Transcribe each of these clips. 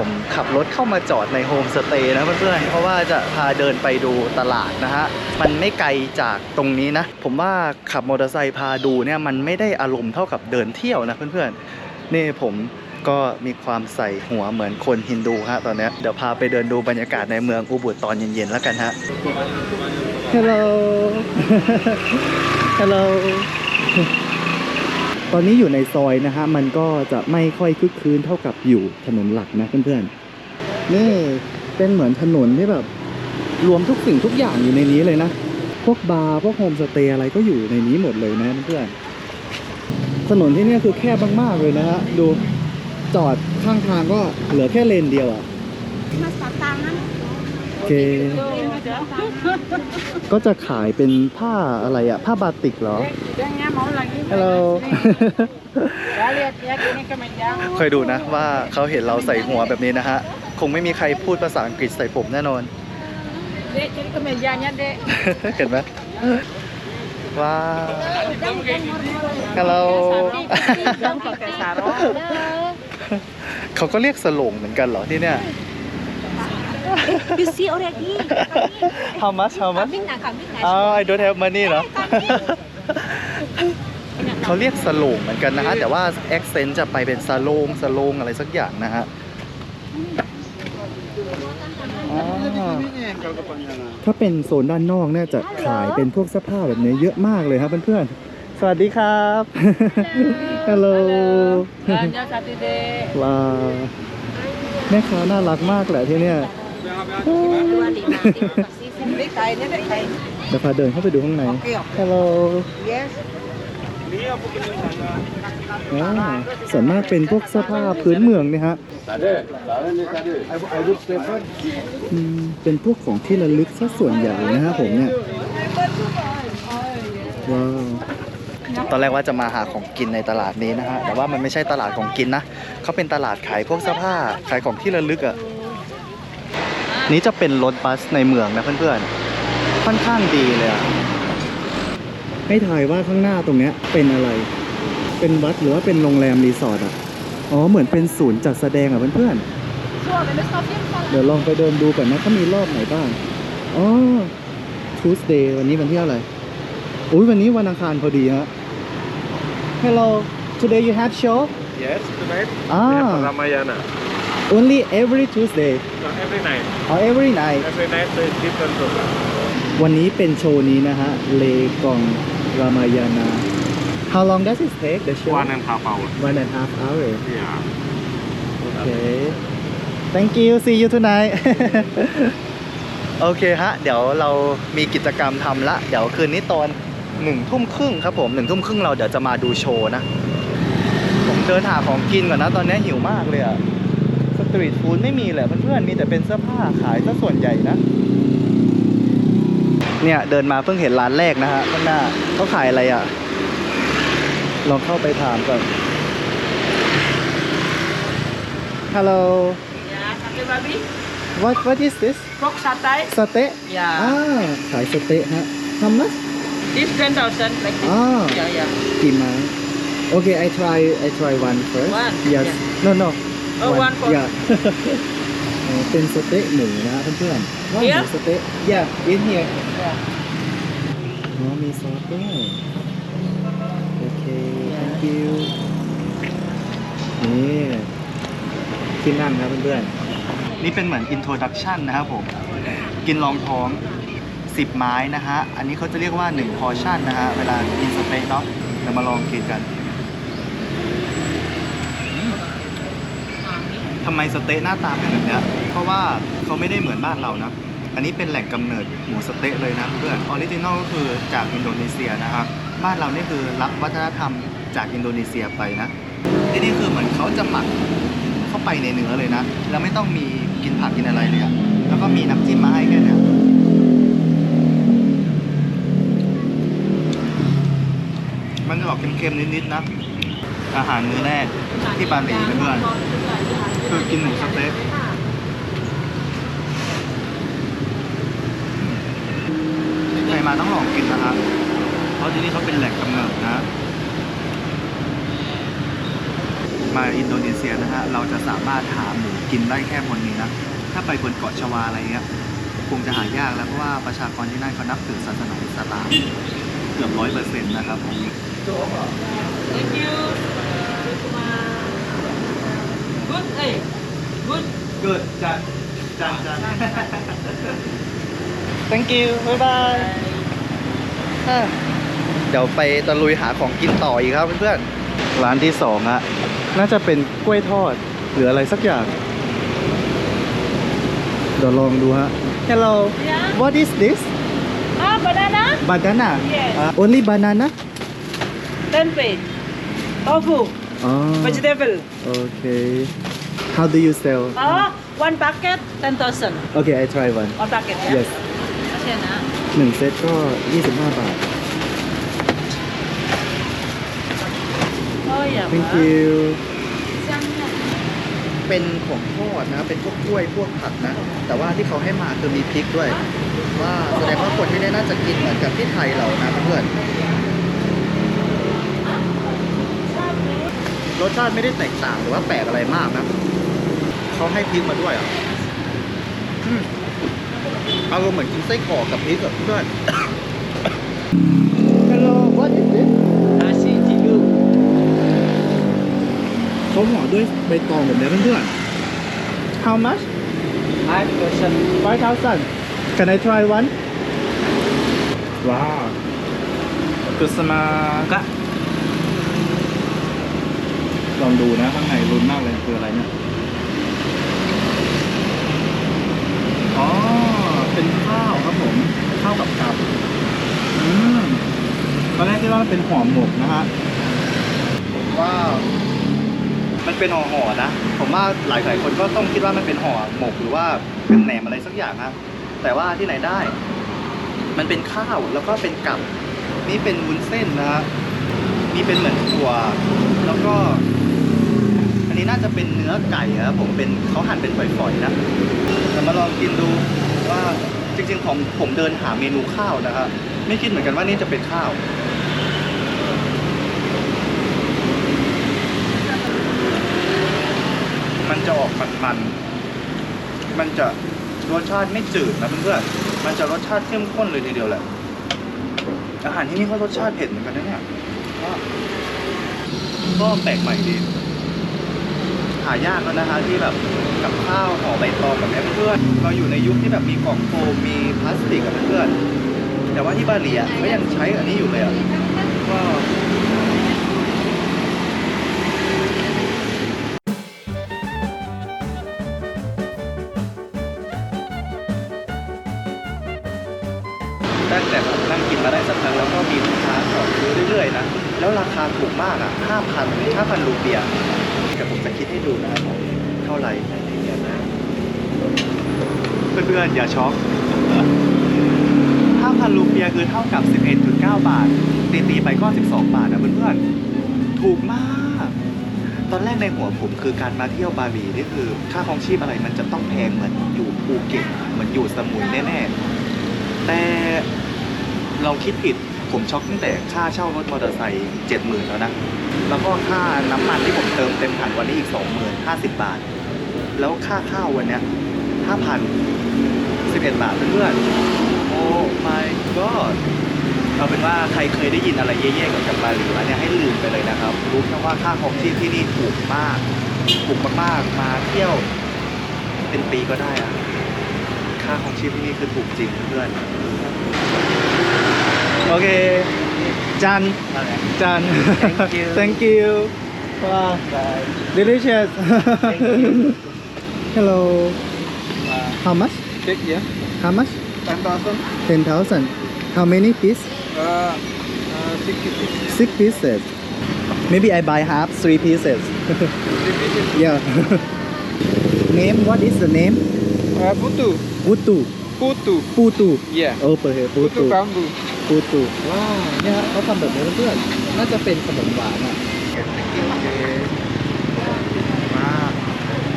ผมขับรถเข้ามาจอดในโฮมสเตย์นะเพื่อนๆเพราะว่าจะพาเดินไปดูตลาดนะฮะ มันไม่ไกลจากตรงนี้นะ ผมว่าขับมอเตอร์ไซค์พาดูเนี่ยมันไม่ได้อารมณ์เท่ากับเดินเที่ยวนะเพื่อนๆนี่ผมก็มีความใส่หัวเหมือนคนฮินดูฮะตอนนี้เดี๋ยวพาไปเดินดูบรรยากาศในเมืองอุบุตตอนเย็นๆแล้วกันฮะ Hello Hello ตอนนี้อยู่ในซอยนะฮะมันก็จะไม่ค่อยคึกคืนเท่ากับอยู่ถนนหลักนะเพื่อนๆนี่เป็นเหมือนถนนที่แบบรวมทุกสิ่งทุกอย่างอยู่ในนี้เลยนะ พวกบาร์พวกโฮมสเตย์อะไรก็อยู่ในนี้หมดเลยนะเพื่อนๆถนนที่นี่คือแคบมากๆเลยนะฮะดูจอดข้างทางก็เหลือแค่เลนเดียวอะ Mas patangan. โอ เค ก็จะขายเป็นผ้าอะไรอะผ้าบาติกเหรอ Udangnya mau lagi. ฮัลโหล Ya lihat ya gini kemeja. เคยดูนะว่าเขาเห็นเราใส่หัวแบบนี้นะฮะ คงไม่มีใครพูดภาษาอังกฤษใส่ผมแน่นอน Dek, jadi kemejanya, Dek. เห็นไหมว้าวฮัลโหล Udang pakai sarung. เขาก็เรียกสโลงเหมือนกันเหรอที่เนี่ย Bisi already. How much How much Kambing nah, kambing nah. อ๋อ I don't have money เหรอ เขาเรียกสโลงเหมือนกันนะฮะ แต่ว่า accent จะไปเป็นสโลงสโลงอะไรสักอย่างนะฮะอ๋อถ้าเป็นโซนด้านนอกเนี่ยจะขายเป็นพวกเสื้อผ้าแบบนี้เยอะมากเลยครับเพื่อนๆ สวัสดีครับ ฮัลโหล Belanja satu, Dek. ว้าวแม่ค้าน่ารักมากแหละที่เนี่ย Dua lima, terima kasih. Dek, kainnya, Dek, kain. เดี๋ยวพาเดินเข้าไปดูข้างใน Oke, oke. ฮัลโหล Yes. อ่าส่วนมากเป็นพวกเสื้อผ้าพื้นเมืองเนี่ยฮะ Tade, tade nih tade. I would prefer อืมเป็นพวกของที่ระลึกซะส่วนใหญ่นะฮะผมเนี่ยว้าวตอนแรกว่าจะมาหาของกินในตลาดนี้นะฮะ แต่ว่ามันไม่ใช่ตลาดของกินนะ เขาเป็นตลาดขายพวกเสื้อผ้า ขายของที่ระลึกอะ่ะ นี้จะเป็นรถบัสในเมืองนะเพื่อนๆ ค่อนข้างดีเลยอะให้ถ่ายว่าข้างหน้าตรงเนี้ยเป็นอะไร เป็นวัดหรือว่าเป็นโรงแรมรีสอร์ทอะ อ๋อ เหมือนเป็นศูนย์จัดแสดงอะเพื่อนๆ เดี๋ยวลองไปเดินดูก่อนนะเขามีรอบไหนบ้าง อ๋อ Tuesday วันนี้วันที่เท่าไหร่อุ้ยวันนี้วันอังคารพอดีฮะ Hello today you have show yes tonight. Ah. We have Ramayana. Only every Tuesday Not every night. or every night Every night there is different program. วันนี้เป็นโชว์นี้นะฮะ เลกองรามายานา How long does it take the show One and a half hour. one and a half hour Yeah. Okay thank you see you tonight โอเคฮะ เดี๋ยวเรามีกิจกรรมทำละ เดี๋ยวคืนนี้ตอนหนึ่งทุ่มครึ่งครับผมหนึ่งทุ่มครึ่งเราเดี๋ยวจะมาดูโชว์นะ ผมเดินหาของกินก่อนนะ ตอนนี้หิวมากเลยอะส ตรีทฟู้ดไม่มีเลยเพื่อนๆมีแต่เป็นเสื้อผ้าขายซะส่วนใหญ่นะ เนี่ยเดินมาเพิ่งเห็นร้านแรกนะฮะข้างหน้าเขาขายอะไรอะลองเข้าไปถามก่อน Hello Ya, sate babi. what what is this Pork satay. สเต๊ะ Ya. อ่าขายสเต๊ะฮะทำนะ This 10,000 like this. Ah. Ya, ya. กี่ไม้โอเค I try I try one first One? yes Yeah. no no Oh, one for- yeah อ๋อเป็นสเต๊ะหมูนะฮะเพื่อนๆว่าห Here? มูสเต๊ะ yeah in here Ya. อ๋อมีซอสด้วยโอเค thank you นี่ที่นั่งครับเพื่อนๆ นี่เป็นเหมือน introduction นะครับผม กินรองท้อง10ไม้นะฮะ อันนี้เขาจะเรียกว่า1 portion นะฮะ เวลากินสเต็กเนาะเดี๋ยวมาลองกินกันอืม ทำไมสเต๊ะหน้าตาเป็นแบบนี้เพราะว่าเขาไม่ได้เหมือนบ้านเรานะ อันนี้เป็นแหล่งกำเนิดหมูสเต๊ะเลยนะเพื่อนออริจินอลก็คือจากอินโดนีเซียนะครับบ้านเรานี่คือรับวัฒนธรรมจากอินโดนีเซียไปนะที่นี่คือเหมือนเขาจะหมักเข้าไปในเนื้อเลยนะ แล้วไม่ต้องมีกินผักกินอะไรเลยอะแล้วก็มีน้ำจิ้มมาให้แค่นี้มันจะออกเค็มๆนิดๆนะ อาหารมื้อแรกที่บาหลีเพื่อนคือกินหมูสเต๊ะใครมาต้องลองกินนะครับ เพราะที่นี่เขาเป็นแหล่งกำเนิดนะ มาอินโดนีเซียนะฮะ เราจะสามารถหาหมูกินได้แค่บนนี้นะ ถ้าไปบนเกาะชวาอะไรเงี้ย คงจะหายากแล้วเพราะว่าประชากรที่นั่นเขานับถือศาสนาอิสลามเกือบร้อยเปอร์เซ็นต์นะครับผม Thank you. Good, eh? Good. เกิดจัดจัดจัด thank you บ๊ายบายเดี๋ยวไปตะลุยหาของกินต่ออีกครับเพื่อนๆ ร้านที่สองอะน่าจะเป็นกล้วยทอด หรืออะไรสักอย่าง เดี๋ยวลองดูฮะ Hello Yeah. what is this Ah, banana? banana Yes. Uh, only banana Tempeh. Tofu. oh Vegetable. okay how do you sell Oh, one packet, 10,000. okay I try one One packet, yeah? yes ใช่นะหนึ่งเซตก็ 25 บาทโอ้ยอย่า thank มา you จังเนี่ยเป็นของทอดนะ เป็นพวกกล้วยพวกผักนะ แต่ว่าที่เขาให้มาคือมีพริกด้วย ว่าแสดงว่าคนที่นี่น่าจะกินเหมือนกับที่ไทยเรานะเพื่อน รสชาติไม่ได้แตกต่างหรือว่าแปลกอะไรมากนะ เขาให้พริกมาด้วยอะอืมอารมณ์เหมือนกินไส้กรอกกับพริกกับเพื่อน Hello what is this อาชีจิลูเขาห่อด้วยใบตองแบบนี้เพื่อนๆ How much 5,000 5,000 Can I try one ว้าวกุสมาก็ลองดูนะข้างในรุนมากเลยคืออะไรเนี่ย อ๋อ เป็นข้าวครับผม ข้าวกับกับอืมตอนแรกคิดว่ามันเป็นห่อหมกนะฮะว้าวมันเป็นห่อห่อนะ ผมว่าหลายหลายคนก็ต้องคิดว่ามันเป็นห่อหมกหรือว่าเป็นแหนมอะไรสักอย่างครับแต่ว่าที่ไหนได้ มันเป็นข้าวแล้วก็เป็นกับ นี่เป็นวุ้นเส้นนะฮะนี่เป็นเหมือนถั่ว แล้วก็ อันนี้น่าจะเป็นเนื้อไก่ครับผมเป็นเขาหั่นเป็นฝอยๆนะ แต่มาลองกินดูว่าจริงๆผมผมเดินหาเมนูข้าวนะครับไม่คิดเหมือนกันว่านี่จะเป็นข้าว มันจะออกมันๆมันจะรสชาติไม่จืดนะเพื่อนๆมันจะรสชาติเข้มข้นเลยทีเดียวแหละอาหารที่นี่ก็รสชาติเผ็ดเหมือนกันนะเนี่ยก็แปลกใหม่ดีายากแล้วนะคะที่แบบกับข้าวห่อใบตองแบบนี้เพื่อนเราอยู่ในยุคที่แบบมีกล่องโฟมมีพลาสติกกับเพื่อนแต่ว่าที่บาหลีอะก็ยังใช้อันนี้อยู่เลยอะก็ตั้งแต่ผมนั่งกินมาได้สักพักแล้วก็มีลูกค้าขอซื้อเรื่อยๆนะ แล้วราคาถูกมากอะห้าพันห้าพันรูเปีย ต่ผมจะคิดให้ดูนะครับผมเท่าไหร่เดียวนะเพื่อนๆอย่าช็อกห้าพันรูเปียคือเท่ากับ 11.9 บาท ตีๆไปก็ 12 บาทนะเพื่อนๆ ถูกมาก ตอนแรกในหัวผมคือการมาเที่ยวบาหลีนี่คือ ค่าครองชีพอะไรมันจะต้องแพงเหมือนอยู่ภูเก็ตเหมือนอยู่สมุยแน่ๆ แต่เราคิดผิด ผมช็อกตั้งแต่ค่าเช่ารถมอเตอร์ไซค์เจ็ดหมื่นแล้วนะ แล้วก็ค่าน้ำมันที่ผมเติมเต็มถังวันนี้อีกสองหมื่นห้าสิบบาท แล้วค่าข้าววันเนี้ยห้าพันสิบเอ็ดบาทเพื่อนโอ้ my god เอาเป็นว่าใครเคยได้ยินอะไรแย่ๆเกี่ยวกับบาหลีมาเนี่ยให้ลืมไปเลยนะครับ รู้แค่ว่าค่าของชีพที่นี่ถูกมากถูกมากๆมาเที่ยวเป็นปีก็ได้อะค่าของชีพที่นี่คือถูกจริงเพื่อน ๆโอเคจันจัน Thank you. thank you ว้า delicious hello how much Cake ya? how much 10,000. 10,000 how many piece Uh, uh, 60 six pieces maybe I buy half three pieces yeah name what is the name Uh, putu. Putu Putu. Putu Yeah. โอ้เปิดเหตุ Putu Putu bambu. ปูตูว้าวเนี่ยฮะเขาทำแบบนี้เพื่อนๆน่าจะเป็นขนมหวานอะมา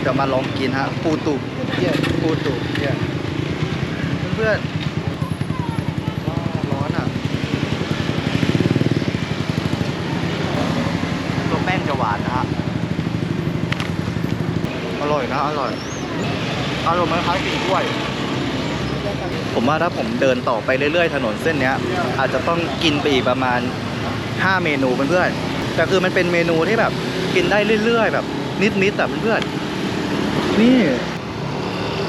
เดี๋ยวมาลองกินฮะปูตู Yeah. ปูตู Yeah. เพื่อนๆว้าวร้อนอะตัวแป้งจะหวานนะฮะร่อยนะอร่อยอารมณ์คล้ายๆกินกล้วย ผมว่าถ้าผมเดินต่อไปเรื่อยๆ ถนนเส้นเนี้ยอาจจะต้องกินไปอีกประมาณ 5 เมนูเพื่อนๆแต่คือมันเป็นเมนูที่แบบกินได้เรื่อยๆ แบบนิดๆแต่เพื่อนๆนี่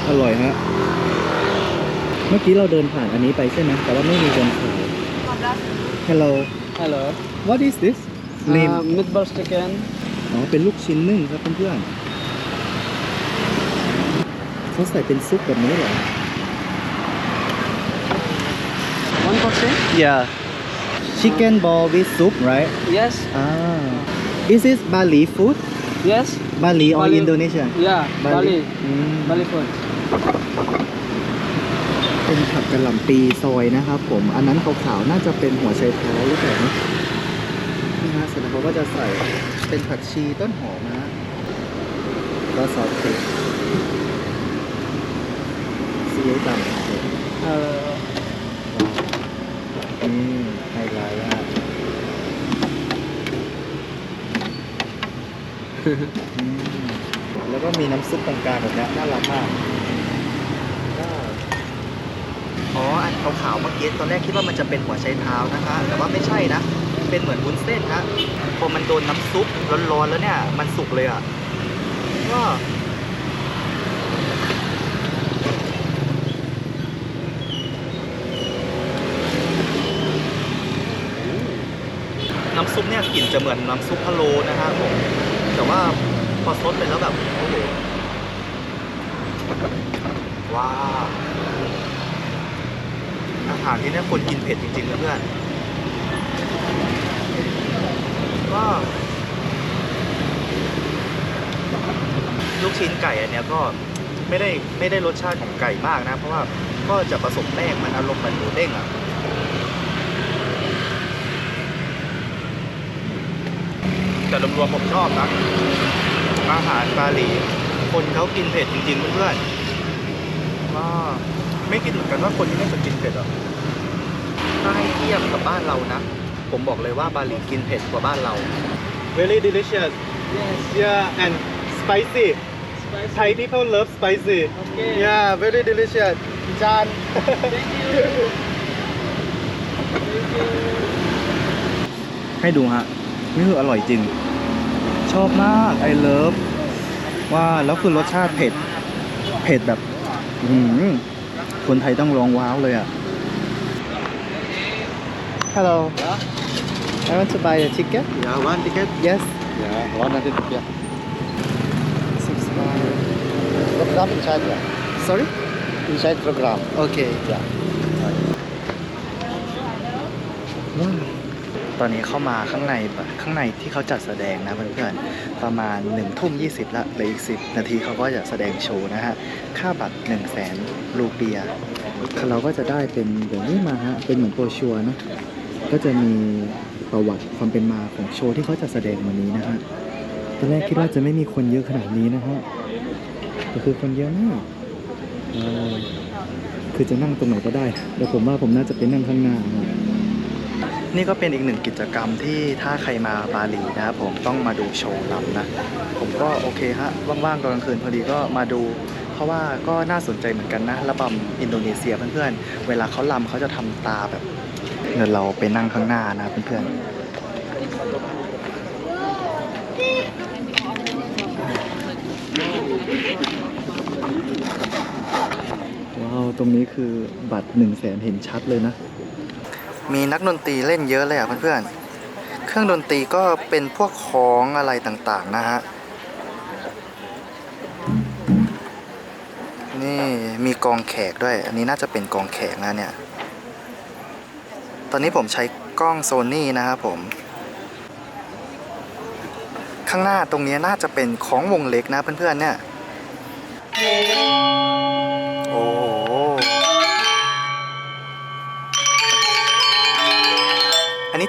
อร่อยฮะเมื่อกี้เราเดินผ่านอันนี้ไปใช่ไหมแต่ว่าไม่มีคนขาย Hello Hello. What is this Name Uh, meatball chicken. อ๋อเป็นลูกชิ้นนึ่งครับเพื่อนๆเขาใส่เป็นซุปแบบนี้เหรอ One portion. Yeah Chicken ball with soup right Yes. Ah Is this Bali food Yes. Bali or Bali. Indonesia Yeah. Bali. อืม Bali food. เป็นผักกะหล่ำปีซอยนะครับผม อันนั้นขาวๆ น่าจะเป็นหัวไชเท้าหรือเปล่านะนี่ฮะเสร็จแล้วเขาก็จะใส่เป็นผักชีต้นหอมนะฮะก็ซอสเผ็ดซีอิ๊วดำครับ ผม Uh, นี่ไฮไลท์ฮะอืมแล้วก็มีน้ำซุปตรงกลางแบบเนี้ยน่ารักมากก็อ๋อ อันขาวๆเมื่อกี้ตอนแรกคิดว่ามันจะเป็นหัวไชเท้านะคะ แต่ว่าไม่ใช่นะ เป็นเหมือนวุ้นเส้นฮะพอมันโดนน้ำซุปร้อนๆแล้วเนี่ย มันสุกเลยอะก็ ซุปเนี่ยกลิ่นจะเหมือนน้ำซุปพะโล้นะฮะผมแต่ว่าพอซดไปแล้วแบบโอ้โหว้าอาหารที่เนี่ยคนกินเผ็ดจริงๆนะเพื่อนก็ลูกชิ้นไก่อันเนี้ยก็ไม่ได้ไม่ได้รสชาติของไก่มากนะ เพราะว่าก็จะผสมแป้งมันอารมณ์เหมือนหมูเด้งอะ แต่รวมๆผมชอบนะอาหารบาหลี คนเขากินเผ็ดจริงๆเพื่อนๆก็ไม่คิดเหมือนกันว่าคนที่นี่จะกินเผ็ดอะถ้าให้เทียบกับบ้านเรานะ ผมบอกเลยว่าบาหลีกินเผ็ดกว่าบ้านเรา Very delicious yes. Yeah and spicy Spicy. Thai people love spicy Okay. Yeah very delicious จาน Thank you. ให้ดูฮะ นี่คืออร่อยจริง ชอบมาก I love ว่าแล้วคือรสชาติเผ็ด เผ็ดแบบอื้อหือคนไทยต้องร้องว้าวเลยอะ Hello I want to buy a ticket Yeah, one ticket. Yes Yeah, one hundred rupiah. subscribe Program inside yeah. Sorry Inside program. Okay Yeah. ว้าว ตอนนี้เข้ามาข้างในแบบข้างในที่เขาจัดแสดงนะเพื่อนๆประมาณ1นึ่ทุ่มยีละเหลืออีก 10 นาทีเขาก็จะแสดงโชว์นะฮะ ค่าบัตร 1 0 0 0 0แสนรูเปียเราก็จะได้เป็นอย่างนี้มาฮะ เป็นเหมือนโปรชัวร์นะ ก็จะมีประวัติความเป็นมาของโชว์ที่เขาจะแสดงวันนี้นะฮะตอนแรกคิดว่าจะไม่มีคนเยอะขนาดนี้นะฮะแต่คือคนเยอะมากคือจะนั่งตรงไหนก็ได้แต่ผมว่าผมน่าจะไปนั่งข้างหน้านะ นี่ก็เป็นอีกหนึ่งกิจกรรมที่ถ้าใครมาบาหลีนะครับผมต้องมาดูโชว์ลำนะ ผมก็โอเคฮะว่างๆตอนกลางคืนพอดีก็มาดู เพราะว่าก็น่าสนใจเหมือนกันนะระบำอินโดนีเซียเพื่อนๆ เวลาเขาลำเขาจะทำตาแบบเดี๋ยวเราไปนั่งข้างหน้านะเพื่อนๆว้าว ตรงนี้คือบัตรหนึ่งแสนเห็นชัดเลยนะ มีนักดนตรีเล่นเยอะเลยอะเพื่อนๆ เครื่องดนตรีก็เป็นพวกของอะไรต่างๆนะฮะ นี่มีกองแขกด้วย อันนี้น่าจะเป็นกองแขกนะเนี่ย ตอนนี้ผมใช้กล้องโซนี่นะครับผม ข้างหน้าตรงนี้น่าจะเป็นของวงเล็กนะเพื่อนๆเนี่ย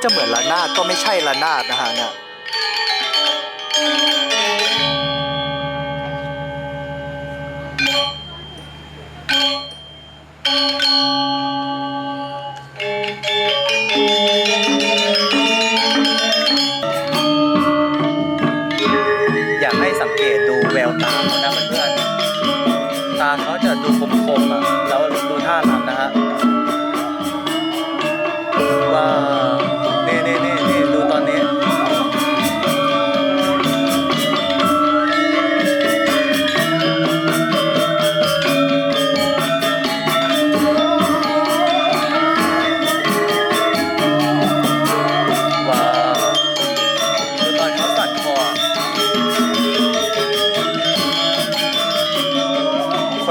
จะเหมือนระนาดก็ไม่ใช่ระนาดนะฮะเนี่ยอยากให้สังเกตดูแววตาเขานะ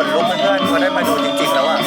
นลุกเพื่อนๆพอได้มาดูจริงๆแล้วอะ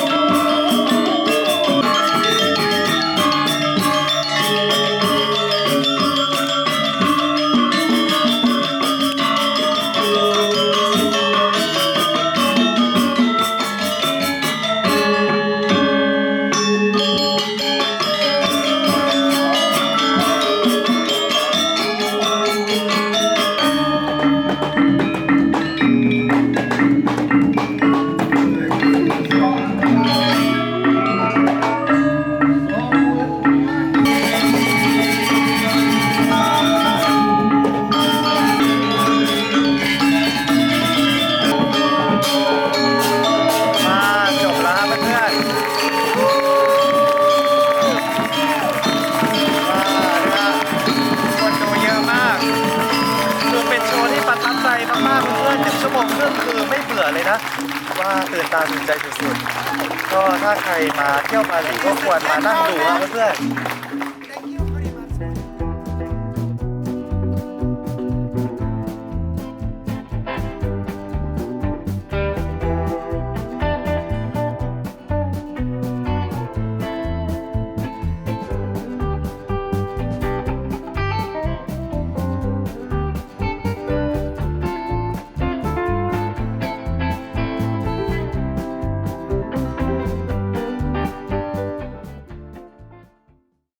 太难度了，不是。